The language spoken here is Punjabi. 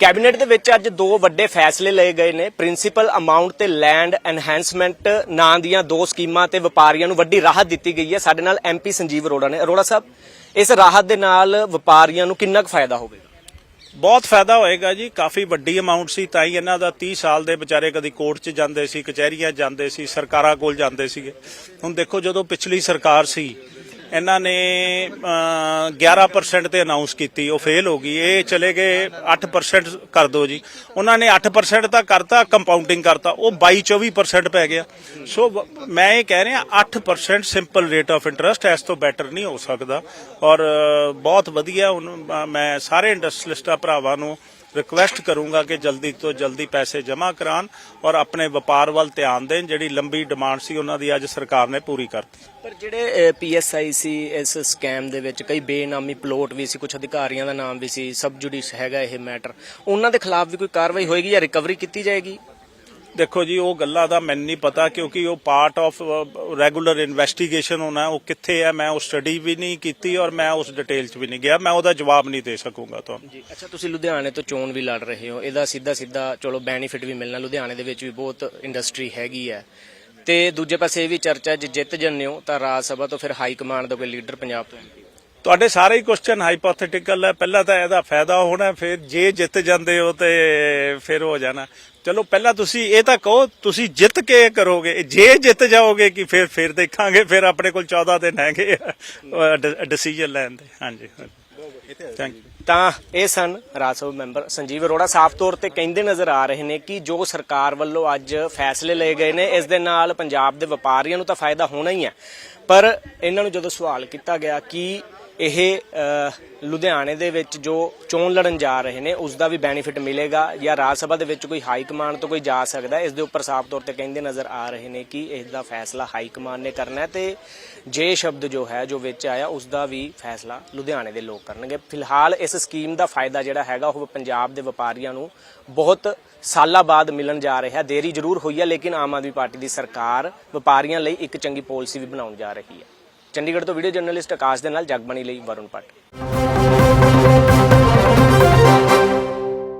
ਕੈਬਨਿਟ ਦੇ ਵਿੱਚ ਅੱਜ ਦੋ ਵੱਡੇ ਫੈਸਲੇ ਲਏ ਗਏ ਨੇ। ਪ੍ਰਿੰਸੀਪਲ ਅਮਾਉਂਟ ਤੇ ਲੈਂਡ ਐਨਹੈਂਸਮੈਂਟ ਨਾਂ ਦੀਆਂ ਦੋ ਸਕੀਮਾਂ ਤੇ ਵਪਾਰੀਆਂ ਨੂੰ ਵੱਡੀ ਰਾਹਤ ਦਿੱਤੀ ਗਈ ਹੈ। ਸਾਡੇ ਨਾਲ ਐਮਪੀ ਸੰਜੀਵ ਅਰੋੜਾ ਨੇ। ਅਰੋੜਾ ਸਾਹਿਬ, ਇਸ ਰਾਹਤ ਦੇ ਨਾਲ ਵਪਾਰੀਆਂ ਨੂੰ ਕਿੰਨਾ ਕੁ ਫਾਇਦਾ ਹੋਵੇਗਾ? ਬਹੁਤ ਫਾਇਦਾ ਹੋਏਗਾ ਜੀ। ਕਾਫੀ ਵੱਡੀ ਅਮਾਉਂਟ ਸੀ, ਤਾਂ ਹੀ ਇਹਨਾਂ ਦਾ 30 ਸਾਲ ਦੇ ਵਿਚਾਰੇ ਕਦੀ ਕੋਰਟ 'ਚ ਜਾਂਦੇ ਸੀ, ਕਚਹਿਰੀਆਂ ਜਾਂਦੇ ਸੀ, ਸਰਕਾਰਾਂ ਕੋਲ ਜਾਂਦੇ ਸੀਗੇ। ਹੁਣ ਦੇਖੋ, ਜਦੋਂ ਪਿਛਲੀ ਸਰਕਾਰ ਸੀ ਇਹਨਾਂ ਨੇ ਅਹ, 11% ਤੇ ਅਨਾਉਂਸ ਕੀਤੀ ਉਹ ਫੇਲ ਹੋ ਗਈ ਇਹ ਚਲੇ ਗਏ 8% ਕਰ ਦਿਓ ਜੀ। ਉਹਨਾਂ ਨੇ 8% ਤਾਂ ਕਰਤਾ ਕੰਪਾਊਂਡਿੰਗ ਕਰਤਾ ਉਹ 22 24% ਪੈ ਗਿਆ। ਸੋ ਮੈਂ ਇਹ ਕਹਿ ਰਿਹਾ 8% ਸਿੰਪਲ ਰੇਟ ਆਫ ਇੰਟਰਸਟ ਇਸ ਤੋਂ ਬੈਟਰ ਨਹੀਂ ਹੋ ਸਕਦਾ। ਔਰ ਬਹੁਤ ਵਧੀਆ ਉਹਨੂੰ ਮੈਂ ਸਾਰੇ ਇੰਡਸਟਰੀਲਿਸਟਾਂ ਭਰਾਵਾਂ ਨੂੰ ਰਿਕਵੈਸਟ ਕਰੂੰਗਾ ਕਿ ਜਲਦੀ ਤੋਂ ਜਲਦੀ ਪੈਸੇ ਜਮ੍ਹਾਂ ਕਰਾਉਣ ਔਰ ਆਪਣੇ ਵਪਾਰ ਵੱਲ ਧਿਆਨ ਦੇਣ, ਜਿਹੜੀ ਲੰਬੀ ਡਿਮਾਂਡ ਸੀ ਉਹਨਾਂ ਦੀ ਅੱਜ ਸਰਕਾਰ ਨੇ ਪੂਰੀ ਕਰਤੀ ਪਰ ਜਿਹੜੇ ਪੀਐਸਆਈ ਸੀ, ਇਸ ਸਕੈਮ ਦੇ ਵਿੱਚ ਕਈ ਬੇਨਾਮੀ ਪਲੋਟ ਵੀ ਸੀ ਕੁਝ ਅਧਿਕਾਰੀਆਂ ਦਾ ਨਾਮ ਵੀ ਸੀ, ਸਬ ਜੁਡੀਸ਼ ਹੈਗਾ ਇਹ ਮੈਟਰ ਉਹਨਾਂ ਦੇ ਖਿਲਾਫ ਵੀ ਕੋਈ ਕਾਰਵਾਈ ਹੋਏਗੀ ਜਾਂ ਰਿਕਵਰੀ ਕੀਤੀ ਜਾਏਗੀ? ਦੇਖੋ ਜੀ, ਉਹ ਗੱਲਾਂ ਦਾ ਮੈਨੂੰ ਨਹੀਂ ਪਤਾ ਕਿਉਂਕਿ ਉਹ ਪਾਰਟ ਆਫ ਰੈਗੂਲਰ ਇਨਵੈਸਟੀਗੇਸ਼ਨ ਹੋਣਾ, ਉਹ ਕਿੱਥੇ ਹੈ, ਮੈਂ ਉਹ ਸਟੱਡੀ ਵੀ ਨਹੀਂ ਕੀਤੀ ਔਰ ਮੈਂ ਉਸ ਡਿਟੇਲ 'ਚ ਵੀ ਨਹੀਂ ਗਿਆ, ਮੈਂ ਉਹਦਾ ਜਵਾਬ ਨਹੀਂ ਦੇ ਸਕੂੰਗਾ ਤੁਹਾਨੂੰ। ਜੀ, ਅੱਛਾ, ਤੁਸੀਂ ਲੁਧਿਆਣੇ ਤੋਂ ਚੋਣ ਵੀ ਲੜ ਰਹੇ ਹੋ, ਇਹਦਾ ਸਿੱਧਾ ਸਿੱਧਾ ਚਲੋ ਬੈਨੀਫਿਟ ਵੀ ਮਿਲਣਾ, ਲੁਧਿਆਣੇ ਦੇ ਵਿੱਚ ਵੀ ਬਹੁਤ ਇੰਡਸਟਰੀ ਹੈਗੀ ਹੈ। ਤੇ ਦੂਜੇ ਪਾਸੇ ਇਹ ਵੀ ਚਰਚਾ ਜੇ ਜਿੱਤ ਜੰਨੇ ਹੋ ਤਾਂ ਰਾਜ ਸਭਾ ਤੋਂ ਫਿਰ ਹਾਈ ਕਮਾਂਡ ਦਾ ਕੋਈ ਲੀਡਰ ਪੰਜਾਬ ਤੋਂ MP ਤੁਹਾਡੇ ਸਾਰੇ ਹੀ ਕੁਐਸਚਨ ਹਾਈਪੋਥੈਟੀਕਲ ਹੈ। ਪਹਿਲਾਂ ਤਾਂ ਇਹਦਾ ਫਾਇਦਾ ਹੋਣਾ, ਫਿਰ ਜੇ ਜਿੱਤ ਜਾਂਦੇ ਹੋ ਤੇ ਫਿਰ ਹੋ ਜਾਣਾ। ਚਲੋ, ਪਹਿਲਾਂ ਤੁਸੀਂ ਇਹ ਤਾਂ ਕਹੋ, ਤੁਸੀਂ ਜਿੱਤ ਕੇ ਕਰੋਗੇ। ਜੇ ਜਿੱਤ ਜਾਓਗੇ ਕਿ ਫਿਰ ਫਿਰ ਦੇਖਾਂਗੇ, ਫਿਰ ਆਪਣੇ ਕੋਲ 14 ਦਿਨ ਹੈਗੇ ਡਿਸੀਜਨ ਲੈਣ ਦੇ। ਹਾਂਜੀ ਥੈਂਕ ਯੂ ਤਾਂ ਇਹ ਸਨ ਰਾਜ ਸਭਾ ਮੈਂਬਰ ਸੰਜੀਵ ਅਰੋੜਾ। ਸਾਫ਼ ਤੌਰ ਤੇ ਕਹਿੰਦੇ ਨਜ਼ਰ ਆ ਰਹੇ ਨੇ ਕਿ ਜੋ ਸਰਕਾਰ ਵੱਲੋਂ ਅੱਜ ਫੈਸਲੇ ਲਏ ਗਏ ਨੇ, ਇਸ ਦੇ ਨਾਲ ਪੰਜਾਬ ਦੇ ਵਪਾਰੀਆਂ ਨੂੰ ਤਾਂ ਫਾਇਦਾ ਹੋਣਾ ਹੀ ਹੈ। ਪਰ ਇਹਨਾਂ ਨੂੰ ਜਦੋਂ ਸਵਾਲ ਕੀਤਾ ਗਿਆ ਕਿ ਇਹ ਲੁਧਿਆਣੇ ਦੇ ਵਿੱਚ ਜੋ ਚੋਣ ਲੜਨ ਜਾ ਰਹੇ ਨੇ ਉਸ ਦਾ ਵੀ ਬੈਨੀਫਿਟ ਮਿਲੇਗਾ ਜਾਂ ਰਾਜ ਸਭਾ ਦੇ ਵਿੱਚ ਕੋਈ ਹਾਈ ਕਮਾਂਡ ਤੋਂ ਕੋਈ ਜਾ ਸਕਦਾ, ਇਸ ਦੇ ਉੱਪਰ ਸਾਫ਼ ਤੌਰ ਤੇ ਕਹਿੰਦੇ ਨਜ਼ਰ ਆ ਰਹੇ ਨੇ ਕਿ ਇਸ ਦਾ ਫੈਸਲਾ ਹਾਈ ਕਮਾਂਡ ਨੇ ਕਰਨਾ ਹੈ ਤੇ ਜੇ ਸ਼ਬਦ ਜੋ ਹੈ, ਜੋ ਵਿੱਚ ਆਇਆ ਉਸ ਦਾ ਵੀ ਫੈਸਲਾ ਲੁਧਿਆਣੇ ਦੇ ਲੋਕ ਕਰਨਗੇ। ਫਿਲਹਾਲ ਇਸ ਸਕੀਮ ਦਾ ਫਾਇਦਾ ਜਿਹੜਾ ਹੈਗਾ, ਉਹ ਪੰਜਾਬ ਦੇ ਵਪਾਰੀਆਂ ਨੂੰ ਬਹੁਤ ਸਾਲਾਂ ਬਾਅਦ ਮਿਲਣ ਜਾ ਰਿਹਾ, ਦੇਰੀ ਜ਼ਰੂਰ ਹੋਈ ਹੈ, ਲੇਕਿਨ ਆਮ ਆਦਮੀ ਪਾਰਟੀ ਦੀ ਸਰਕਾਰ ਵਪਾਰੀਆਂ ਲਈ ਇੱਕ ਚੰਗੀ ਪਾਲਿਸੀ ਵੀ ਬਣਾਉਣ ਜਾ ਰਹੀ ਹੈ। ਚੰਡੀਗੜ੍ਹ ਤੋਂ ਵੀਡੀਓ ਜਰਨਲਿਸਟ ਆਕਾਸ਼ ਦੇ ਨਾਲ ਜਗਬਾਣੀ ਲਈ ਵਰੁਣ ਭੱਟ